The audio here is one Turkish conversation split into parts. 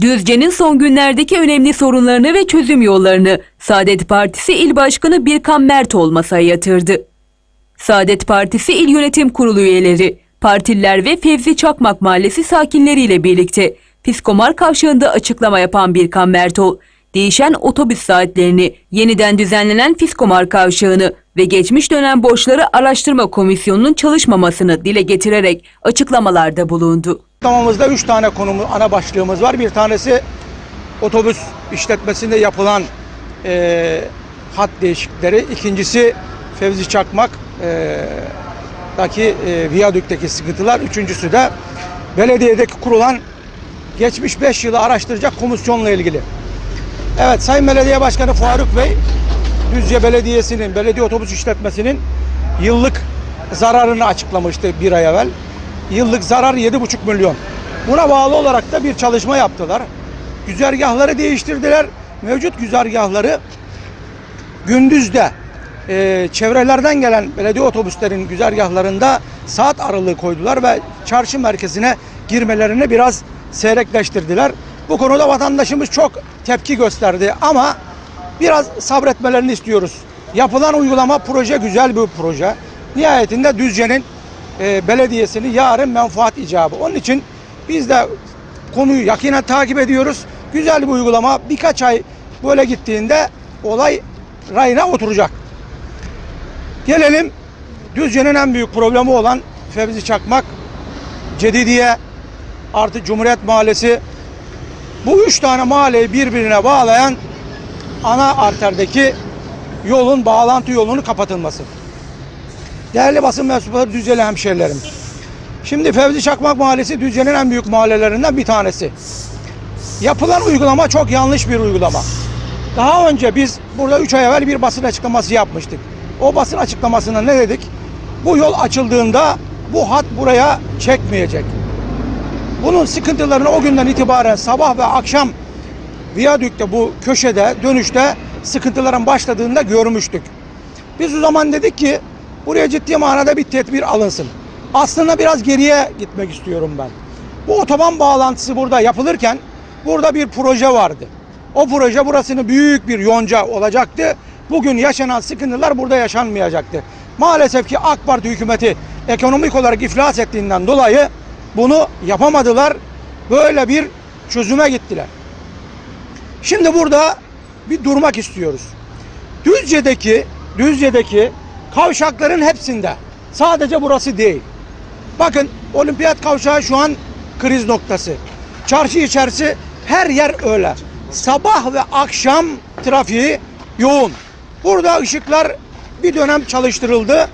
Düzce'nin son günlerdeki önemli sorunlarını ve çözüm yollarını Saadet Partisi İl Başkanı Birkan Mertoğlu masaya yatırdı. Saadet Partisi İl Yönetim Kurulu üyeleri, partililer ve Fevzi Çakmak Mahallesi sakinleriyle birlikte Piskomar Kavşağı'nda açıklama yapan Birkan Mertol, değişen otobüs saatlerini, yeniden düzenlenen Piskomar Kavşağı'nı ve geçmiş dönem borçları araştırma komisyonunun çalışmamasını dile getirerek açıklamalarda bulundu. Açıklamamızda üç tane konumuz, ana başlığımız var. Bir tanesi otobüs işletmesinde yapılan eee hat değişiklikleri. İkincisi Fevzi Çakmak daki eee, viyadükteki sıkıntılar. Üçüncüsü de belediyedeki kurulan geçmiş 5 yılı araştıracak komisyonla ilgili. Evet Sayın Belediye Başkanı Faruk Bey Düzce Belediyesi'nin, belediye otobüs işletmesinin yıllık zararını açıklamıştı bir ay evvel. Yıllık zarar 7,5 milyon. Buna bağlı olarak da bir çalışma yaptılar. Güzergahları değiştirdiler. Mevcut güzergahları gündüzde e, çevrelerden gelen belediye otobüslerin güzergahlarında saat aralığı koydular ve çarşı merkezine girmelerini biraz seyrekleştirdiler. Bu konuda vatandaşımız çok tepki gösterdi ama biraz sabretmelerini istiyoruz. Yapılan uygulama proje güzel bir proje. Nihayetinde Düzce'nin e, belediyesini yarın menfaat icabı. Onun için biz de konuyu yakinen takip ediyoruz. Güzel bir uygulama. Birkaç ay böyle gittiğinde olay rayına oturacak. Gelelim Düzce'nin en büyük problemi olan Fevzi Çakmak, Cedidiye, artı Cumhuriyet Mahallesi. Bu üç tane mahalleyi birbirine bağlayan ana arterdeki yolun, bağlantı yolunun kapatılması. Değerli basın mensupları Düzceli hemşehrilerim. Şimdi Fevzi Çakmak Mahallesi Düzce'nin en büyük mahallelerinden bir tanesi. Yapılan uygulama çok yanlış bir uygulama. Daha önce biz burada 3 ay evvel bir basın açıklaması yapmıştık. O basın açıklamasında ne dedik? Bu yol açıldığında bu hat buraya çekmeyecek. Bunun sıkıntılarını o günden itibaren sabah ve akşam viyadükte bu köşede dönüşte sıkıntıların başladığında görmüştük. Biz o zaman dedik ki buraya ciddi manada bir tedbir alınsın. Aslında biraz geriye gitmek istiyorum ben. Bu otoban bağlantısı burada yapılırken burada bir proje vardı. O proje burasını büyük bir yonca olacaktı. Bugün yaşanan sıkıntılar burada yaşanmayacaktı. Maalesef ki AK Parti hükümeti ekonomik olarak iflas ettiğinden dolayı bunu yapamadılar. Böyle bir çözüme gittiler. Şimdi burada bir durmak istiyoruz. Düzce'deki Düzce'deki kavşakların hepsinde sadece burası değil. Bakın olimpiyat kavşağı şu an kriz noktası. Çarşı içerisi her yer öyle. Sabah ve akşam trafiği yoğun. Burada ışıklar bir dönem çalıştırıldı.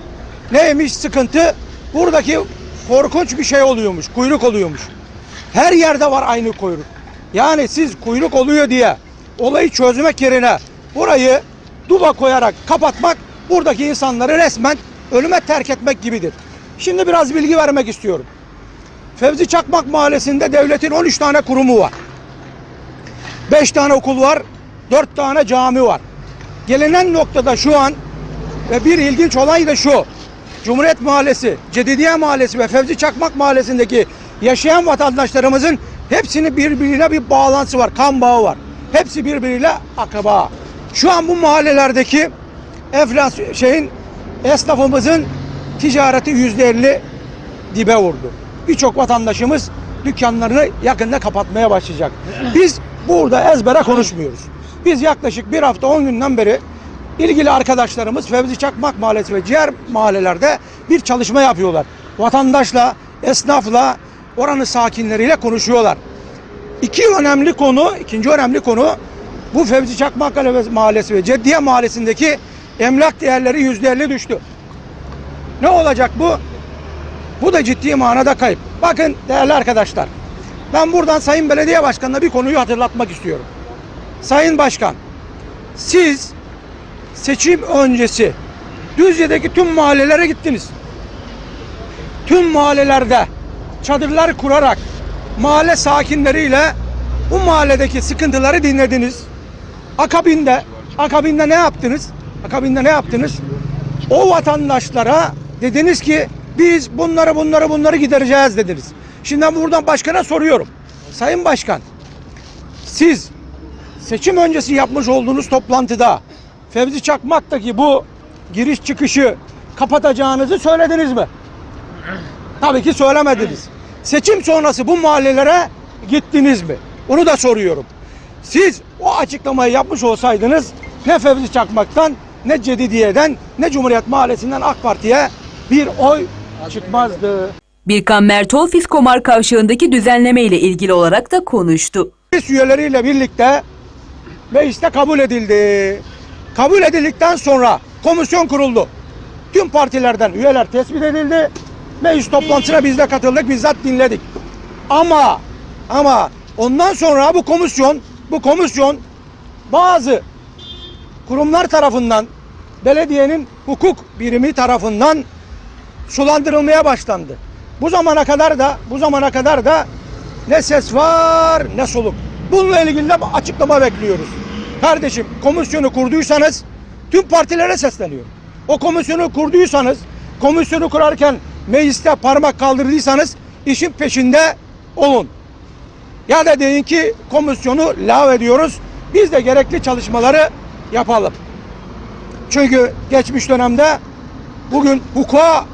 Neymiş sıkıntı? Buradaki korkunç bir şey oluyormuş. Kuyruk oluyormuş. Her yerde var aynı kuyruk. Yani siz kuyruk oluyor diye olayı çözmek yerine burayı duba koyarak kapatmak buradaki insanları resmen ölüme terk etmek gibidir. Şimdi biraz bilgi vermek istiyorum. Fevzi Çakmak Mahallesi'nde devletin 13 tane kurumu var. 5 tane okul var, 4 tane cami var. Gelinen noktada şu an ve bir ilginç olay da şu. Cumhuriyet Mahallesi, Cedidiye Mahallesi ve Fevzi Çakmak Mahallesi'ndeki yaşayan vatandaşlarımızın hepsinin birbirine bir bağlantısı var, kan bağı var. Hepsi birbiriyle akraba. Şu an bu mahallelerdeki enflasyon şeyin esnafımızın ticareti yüzde elli dibe vurdu. Birçok vatandaşımız dükkanlarını yakında kapatmaya başlayacak. Biz burada ezbere konuşmuyoruz. Biz yaklaşık bir hafta on günden beri ilgili arkadaşlarımız Fevzi Çakmak Mahallesi ve diğer mahallelerde bir çalışma yapıyorlar. Vatandaşla, esnafla, oranın sakinleriyle konuşuyorlar. İki önemli konu, ikinci önemli konu bu Fevzi Çakmak Mahallesi ve Ceddiye Mahallesi'ndeki emlak değerleri yüzde elli düştü. Ne olacak bu? Bu da ciddi manada kayıp. Bakın değerli arkadaşlar. Ben buradan Sayın Belediye Başkanı'na bir konuyu hatırlatmak istiyorum. Sayın Başkan, siz seçim öncesi Düzce'deki tüm mahallelere gittiniz. Tüm mahallelerde çadırlar kurarak mahalle sakinleriyle bu mahalledeki sıkıntıları dinlediniz. Akabinde, akabinde ne yaptınız? Akabinde ne yaptınız? O vatandaşlara dediniz ki biz bunları bunları bunları gidereceğiz dediniz. Şimdi ben buradan başkana soruyorum. Sayın Başkan, siz seçim öncesi yapmış olduğunuz toplantıda Fevzi Çakmak'taki bu giriş çıkışı kapatacağınızı söylediniz mi? Tabii ki söylemediniz. Seçim sonrası bu mahallelere gittiniz mi? Onu da soruyorum. Siz o açıklamayı yapmış olsaydınız ne Fevzi Çakmak'tan ne Cedidiye'den ne Cumhuriyet Mahallesi'nden AK Parti'ye bir oy çıkmazdı. Birkan Mertol Fiskomar kavşağındaki düzenleme ile ilgili olarak da konuştu. Meclis üyeleriyle birlikte mecliste kabul edildi. Kabul edildikten sonra komisyon kuruldu. Tüm partilerden üyeler tespit edildi. Meclis toplantısına biz de katıldık, bizzat dinledik. Ama ama ondan sonra bu komisyon bu komisyon bazı kurumlar tarafından belediyenin hukuk birimi tarafından sulandırılmaya başlandı. Bu zamana kadar da bu zamana kadar da ne ses var ne soluk. Bununla ilgili de açıklama bekliyoruz. Kardeşim komisyonu kurduysanız tüm partilere sesleniyorum. O komisyonu kurduysanız, komisyonu kurarken mecliste parmak kaldırdıysanız işin peşinde olun. Ya da deyin ki komisyonu lav ediyoruz. Biz de gerekli çalışmaları yapalım. Çünkü geçmiş dönemde bugün hukuka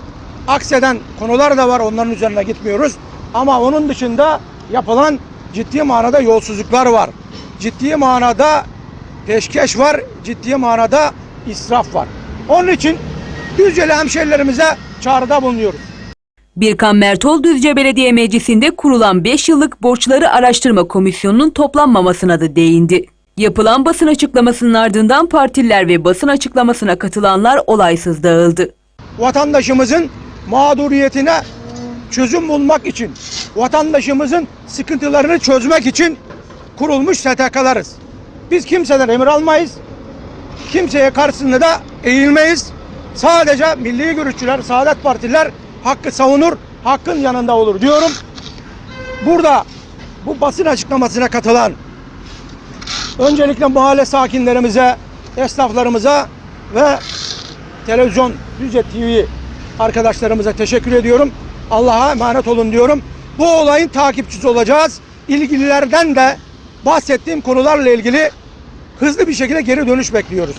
akseden konular da var. Onların üzerine gitmiyoruz. Ama onun dışında yapılan ciddi manada yolsuzluklar var. Ciddi manada peşkeş var. Ciddi manada israf var. Onun için Düzceli hemşehrilerimize çağrıda bulunuyoruz. Birkan Mertol Düzce Belediye Meclisi'nde kurulan 5 yıllık borçları araştırma komisyonunun toplanmamasına da değindi. Yapılan basın açıklamasının ardından partililer ve basın açıklamasına katılanlar olaysız dağıldı. vatandaşımızın mağduriyetine çözüm bulmak için, vatandaşımızın sıkıntılarını çözmek için kurulmuş STK'larız. Biz kimseden emir almayız. Kimseye karşısında da eğilmeyiz. Sadece milli görüşçüler, saadet partiler hakkı savunur, hakkın yanında olur diyorum. Burada bu basın açıklamasına katılan öncelikle mahalle sakinlerimize, esnaflarımıza ve televizyon Düzce TV arkadaşlarımıza teşekkür ediyorum. Allah'a emanet olun diyorum. Bu olayın takipçisi olacağız. İlgililerden de bahsettiğim konularla ilgili hızlı bir şekilde geri dönüş bekliyoruz.